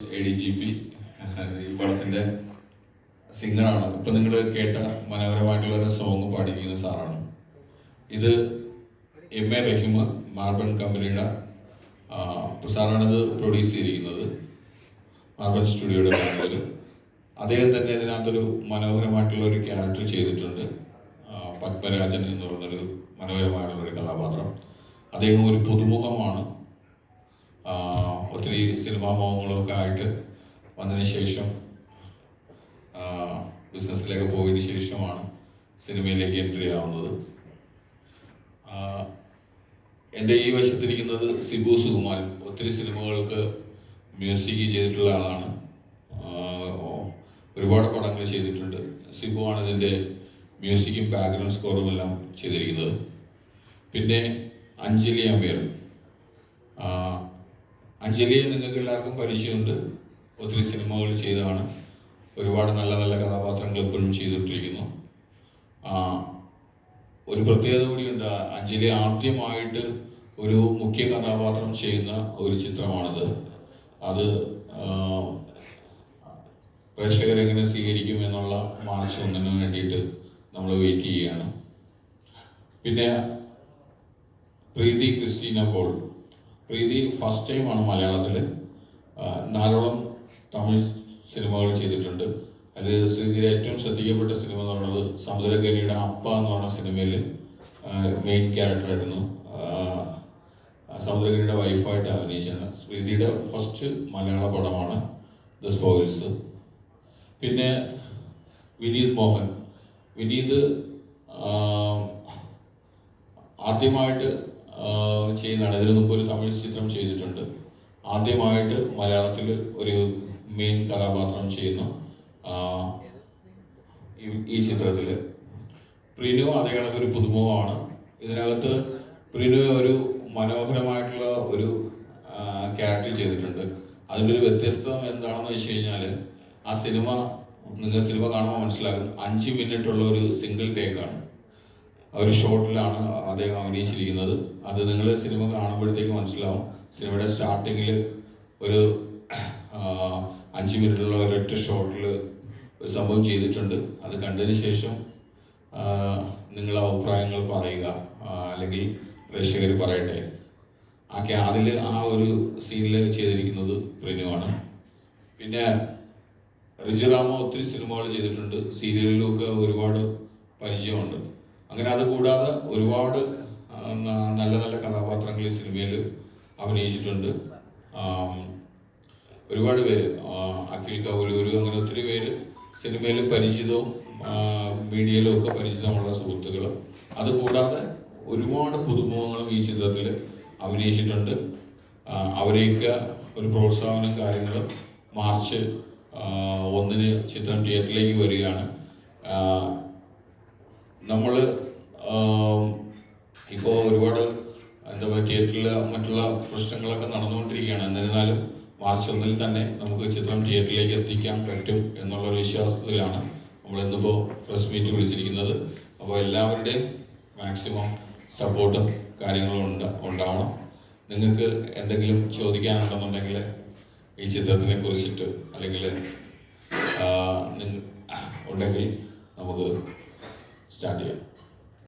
A D G P ഈ സിംഗറാണ്. ഇപ്പൊ നിങ്ങൾ കേട്ട മനോഹരമായിട്ടുള്ള ഒരു സോങ് പാടിക്കുന്ന സാറാണ്. ഇത് എം എ റഹിമ മാർബൺ കമ്പനിയുടെ സാറാണിത് പ്രൊഡ്യൂസ് ചെയ്തിരിക്കുന്നത്. മാർബൺ സ്റ്റുഡിയോയുടെ ബാനറിൽ അദ്ദേഹം തന്നെ ഇതിനകത്തൊരു മനോഹരമായിട്ടുള്ള ഒരു ക്യാരക്ടർ ചെയ്തിട്ടുണ്ട് പത്മരാജൻ എന്ന് പറയുന്നൊരു മനോഹരമായിട്ടുള്ള ഒരു കഥാപാത്രം. അദ്ദേഹം ഒരു പുതുമുഖമാണ്. ഒത്തിരി സിനിമാ മോഹങ്ങളൊക്കെ ആയിട്ട് വന്നതിന് ശേഷം ബിസിനസ്സിലേക്ക് പോയതിന് ശേഷമാണ് സിനിമയിലേക്ക് എൻട്രി ആവുന്നത്. എന്റെ ഈ വശത്തിരിക്കുന്നത് സിബു സുകുമാരൻ. ഒത്തിരി സിനിമകൾക്ക് മ്യൂസിക് ചെയ്തിട്ടുള്ള ആളാണ്. ഒരുപാട് പടങ്ങൾ ചെയ്തിട്ടുണ്ട്. സിബു ആണ് ഇതിന്റെ മ്യൂസിക്കും ബാക്ക്ഗ്രൗണ്ട് സ്കോറും എല്ലാം ചെയ്തിരിക്കുന്നത്. പിന്നെ അഞ്ജലി അമീർ. അഞ്ജലിയെ നിങ്ങൾക്ക് എല്ലാവർക്കും പരിചയമുണ്ട്. ഒത്തിരി സിനിമകൾ ചെയ്തതാണ്. ഒരുപാട് നല്ല നല്ല കഥാപാത്രങ്ങൾ ഇപ്പോഴും ചെയ്തുകൊണ്ടിരിക്കുന്നു. ഒരു പ്രത്യേകത കൂടിയുണ്ട്. അഞ്ജലി ആദ്യമായിട്ട് ഒരു മുഖ്യ കഥാപാത്രം ചെയ്യുന്ന ഒരു ചിത്രമാണിത്. അത് പ്രേക്ഷകരെങ്ങനെ സ്വീകരിക്കും എന്നുള്ള മാർച്ച് വേണ്ടിയിട്ട് നമ്മൾ വെയിറ്റ് ചെയ്യുകയാണ്. പിന്നെ Preethi Christina Paul. Preethi first ടൈമാണ് മലയാളത്തിൽ നാലോളം തമിഴ് സിനിമകൾ ചെയ്തിട്ടുണ്ട്. അതിൽ ശ്രീതിയുടെ ഏറ്റവും ശ്രദ്ധിക്കപ്പെട്ട സിനിമ എന്ന് പറയുന്നത് സമുദ്രകനിയുടെ അപ്പ എന്ന് പറഞ്ഞ സിനിമയിൽ മെയിൻ ക്യാരക്ടറായിരുന്നു സമുദ്രകനിയുടെ വൈഫായിട്ട് അഭിനയിച്ചാണ് ശ്രീതിയുടെ ഫസ്റ്റ് മലയാള പടമാണ് ദ സ്പോയിൽസ് പിന്നെ വിനീത് മോഹൻ. വിനീത് ആദ്യമായിട്ട് ചെയ്യുന്നതാണ്. ഇതിനു മുമ്പ് ഒരു തമിഴ് ചിത്രം ചെയ്തിട്ടുണ്ട്. ആദ്യമായിട്ട് മലയാളത്തിൽ ഒരു മെയിൻ കഥാപാത്രം ചെയ്യുന്നു ഈ- ചിത്രത്തിൽ പ്രിനു അതേ കണക്ക് ഒരു പുതുമുഖമാണ്. ഇതിനകത്ത് പ്രിനു ഒരു മനോഹരമായിട്ടുള്ള ഒരു ക്യാരക്ടർ ചെയ്തിട്ടുണ്ട്. അതിന്റെ ഒരു വ്യത്യസ്തം എന്താണെന്ന് വെച്ച് കഴിഞ്ഞാൽ ആ സിനിമ നിങ്ങൾ സിനിമ കാണുമ്പോൾ മനസ്സിലാകും. അഞ്ച് മിനിറ്റുള്ള ഒരു സിംഗിൾ ടേക്കാണ് ഒരു ഷോട്ടിലാണ് അദ്ദേഹം അഭിനയിച്ചിരിക്കുന്നത്. അത് നിങ്ങൾ സിനിമ കാണുമ്പോഴത്തേക്ക് മനസ്സിലാവും. സിനിമയുടെ സ്റ്റാർട്ടിങ്ങിൽ ഒരു അഞ്ച് മിനിറ്റുള്ള ഒരൊറ്റ ഷോട്ടിൽ ഒരു സംഭവം ചെയ്തിട്ടുണ്ട്. അത് കണ്ടതിന് ശേഷം നിങ്ങളെ അഭിപ്രായങ്ങൾ പറയുക അല്ലെങ്കിൽ പ്രേക്ഷകർ പറയട്ടെ. ആ അതിൽ ആ ഒരു സീനിൽ ചെയ്തിരിക്കുന്നത് പ്രിനുവാണ് പിന്നെ റിജുറാമ ഒത്തിരി സിനിമകൾ ചെയ്തിട്ടുണ്ട്. സീരിയലിലൊക്കെ ഒരുപാട് പരിചയമുണ്ട്. അങ്ങനെ അത് കൂടാതെ ഒരുപാട് നല്ല നല്ല കഥാപാത്രങ്ങൾ ഈ സിനിമയിൽ അഭിനയിച്ചിട്ടുണ്ട്. ഒരുപാട് പേര് അഖിൽ കവലൂർ അങ്ങനെ ഒത്തിരി പേര് സിനിമയിൽ പരിചിതവും മീഡിയയിലും ഒക്കെ പരിചിതമുള്ള സുഹൃത്തുക്കൾ. അത് കൂടാതെ ഒരുപാട് പുതുമുഖങ്ങളും ഈ ചിത്രത്തിൽ അഭിനയിച്ചിട്ടുണ്ട്. അവരെയൊക്കെ ഒരു പ്രോത്സാഹനം കാര്യങ്ങളും മാർച്ച് ഒന്നിന് ചിത്രം തിയേറ്ററിലേക്ക് വരികയാണ്. നമ്മൾ ഇപ്പോൾ ഒരുപാട് എന്താ പറയുക തിയേറ്ററിൽ മറ്റുള്ള പ്രശ്നങ്ങളൊക്കെ നടന്നുകൊണ്ടിരിക്കുകയാണ്. എന്നിരുന്നാലും മാർച്ച് ഒന്നിൽ തന്നെ നമുക്ക് ചിത്രം തിയേറ്ററിലേക്ക് എത്തിക്കാൻ പറ്റും എന്നുള്ളൊരു വിശ്വാസത്തിലാണ് നമ്മൾ ഇന്നിപ്പോൾ പ്രസ് മീറ്റ് വിളിച്ചിരിക്കുന്നത്. അപ്പോൾ എല്ലാവരുടെയും മാക്സിമം സപ്പോർട്ടും കാര്യങ്ങളും ഉണ്ട് ഉണ്ടാവണം. നിങ്ങൾക്ക് എന്തെങ്കിലും ചോദിക്കാനുണ്ടെന്നുണ്ടെങ്കിൽ ഈ ചിത്രത്തിനെ കുറിച്ചിട്ട് അല്ലെങ്കിൽ ഉണ്ടെങ്കിൽ നമുക്ക് സ്റ്റാർട്ട് ചെയ്യാം.